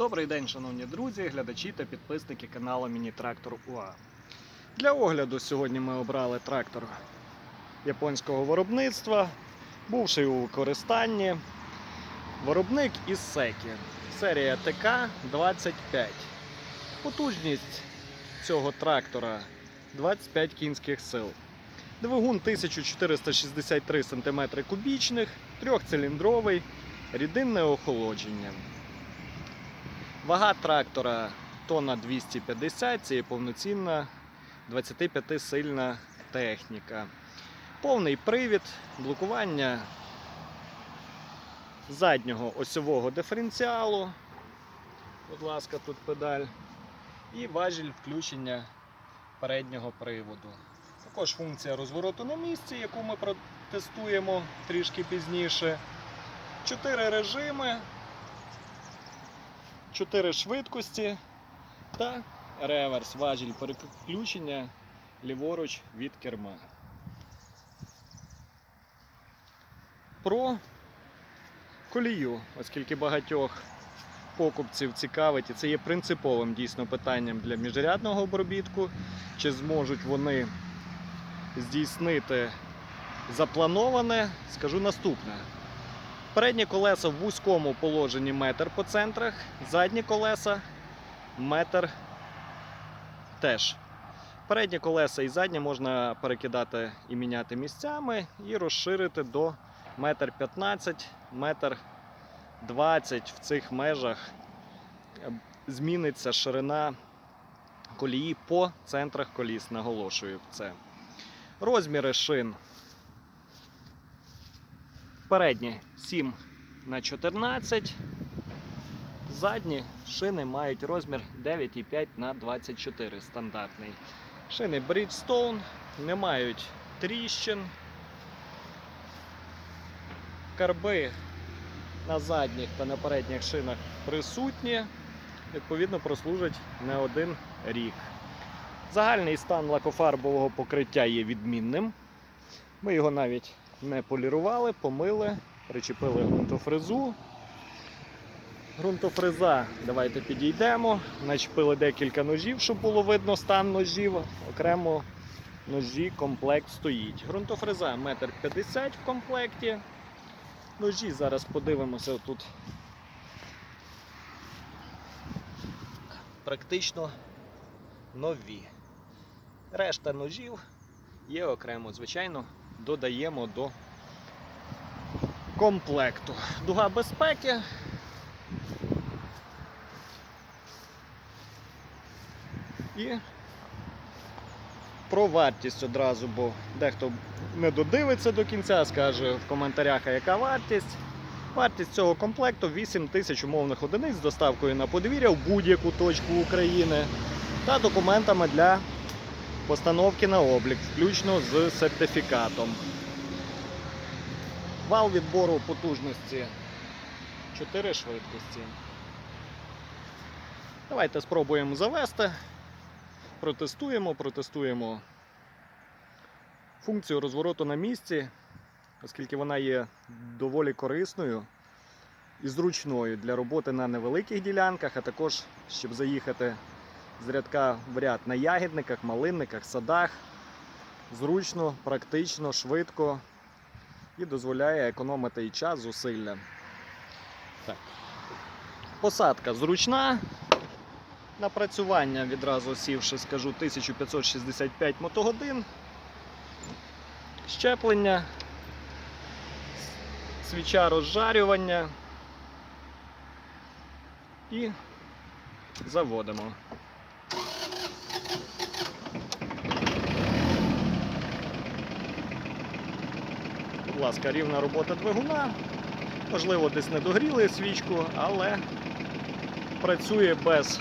Добрий день, шановні друзі, глядачі та підписники каналу Міні-Трактор УА. Для огляду сьогодні ми обрали трактор японського виробництва, бувший у використанні. Виробник із Секі. Серія ТК-25. Потужність цього трактора 25 кінських сил. Двигун 1463 см кубічних, трьохциліндровий, рідинне охолодження. Вага трактора тонна 250, це є повноцінна 25-сильна техніка. Повний привід, блокування заднього осьового диференціалу. Будь ласка, тут педаль. І важіль включення переднього приводу. Також функція розвороту на місці, яку ми протестуємо трішки пізніше. Чотири режими, чотири швидкості та реверс, важіль переключення ліворуч від керма. Про колію, оскільки багатьох покупців цікавить, і це є принциповим дійсно питанням для міжрядного обробітку, чи зможуть вони здійснити заплановане, скажу наступне. Передні колеса в вузькому положенні метр по центрах, задні колеса метр теж. Передні колеса і задні можна перекидати і міняти місцями і розширити до метр 15, метр 20 в цих межах зміниться ширина колії по центрах коліс, наголошую це. Розміри шин. Передні 7 на 14. Задні шини мають розмір 9,5 на 24 стандартний. Шини Bridgestone не мають тріщин. Карби на задніх та на передніх шинах присутні, відповідно, прослужать не один рік. Загальний стан лакофарбового покриття є відмінним. Ми його навіть не полірували, помили, причепили ґрунтофрезу. Ґрунтофреза, давайте підійдемо. Начепили декілька ножів, щоб було видно стан ножів. Окремо ножі комплект стоїть. Ґрунтофреза 1,50 м в комплекті. Ножі зараз подивимося тут. Практично нові. Решта ножів є окремо, звичайно, додаємо до комплекту. Дуга безпеки. І про вартість одразу, бо дехто не додивиться до кінця, скаже в коментарях, а яка вартість. Вартість цього комплекту 8 тисяч умовних одиниць з доставкою на подвір'я в будь-яку точку України та документами для постановки на облік, включно з сертифікатом. Вал відбору потужності 4 швидкості. Давайте спробуємо завести. Протестуємо, протестуємо функцію розвороту на місці, оскільки вона є доволі корисною і зручною для роботи на невеликих ділянках, а також щоб заїхати з рядка в ряд на ягідниках, малинниках, садах. Зручно, практично, швидко і дозволяє економити і час, зусилля. Так. Посадка зручна. Напрацювання відразу сівши, скажу 1565 мотогодин. Щеплення, свіча розжарювання і заводимо. Будь ласка, рівна робота двигуна. Можливо, десь не догріли свічку, але працює без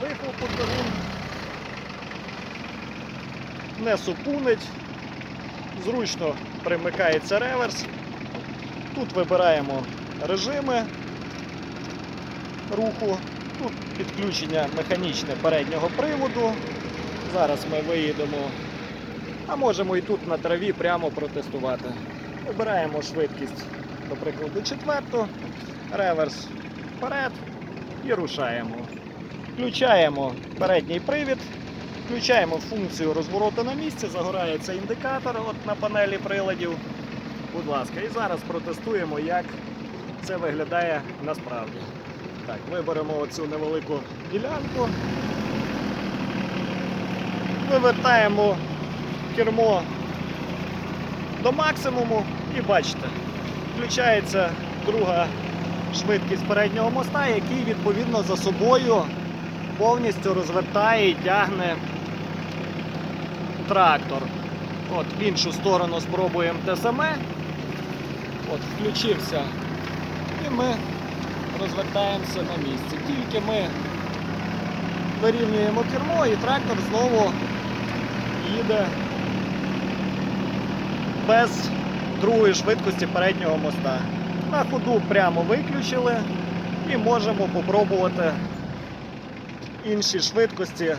вихлопу двигун. Не супунить. Зручно примикається реверс. Тут вибираємо режими руху. Тут підключення механічне переднього приводу. Зараз ми виїдемо, а можемо і тут на траві прямо протестувати. Вибираємо швидкість, до прикладу, четверту, реверс вперед і рушаємо. Включаємо передній привід, включаємо функцію розвороту на місці, загорається індикатор от на панелі приладів. Будь ласка, і зараз протестуємо, як це виглядає насправді. Так, виберемо оцю невелику ділянку. Вивертаємо кермо до максимуму і бачите, включається друга швидкість переднього моста, який відповідно за собою повністю розвертає і тягне трактор. От в іншу сторону спробуємо те саме. От включився. І ми розвертаємося на місці. Тільки ми вирівнюємо кермо і трактор знову їде без другої швидкості переднього моста. На ходу прямо виключили і можемо попробувати інші швидкості.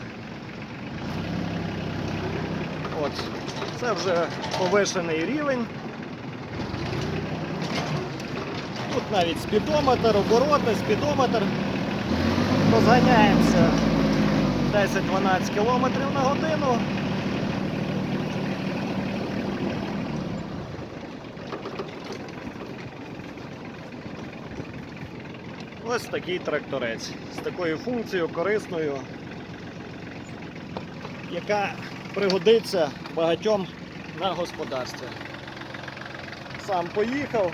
От, це вже повишений рівень. Тут навіть спідометр, обороти, спідометр. Розганяємося 10-12 км на годину. Ось такий тракторець з такою функцією корисною, яка пригодиться багатьом на господарстві. Сам поїхав.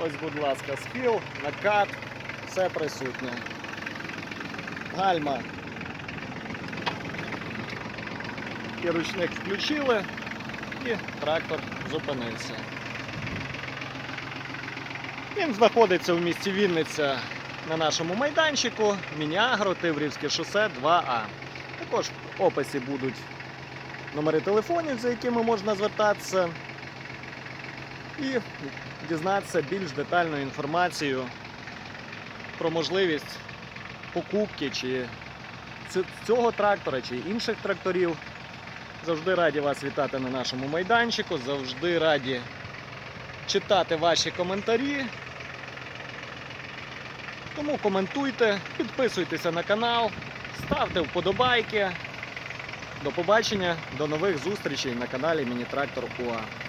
Ось, будь ласка, схил, накат, все присутнє. Гальма і ручник включили, і трактор зупинився. Він знаходиться в місті Вінниця на нашому майданчику Мініагро, Тиврівське шосе 2А. Також в описі будуть номери телефонів, за якими можна звертатися, і дізнатися більш детальну інформацію про можливість покупки чи цього трактора, чи інших тракторів. Завжди раді вас вітати на нашому майданчику, завжди раді читати ваші коментарі. Тому коментуйте, підписуйтеся на канал, ставте вподобайки. До побачення, до нових зустрічей на каналі Міні Трактор УА.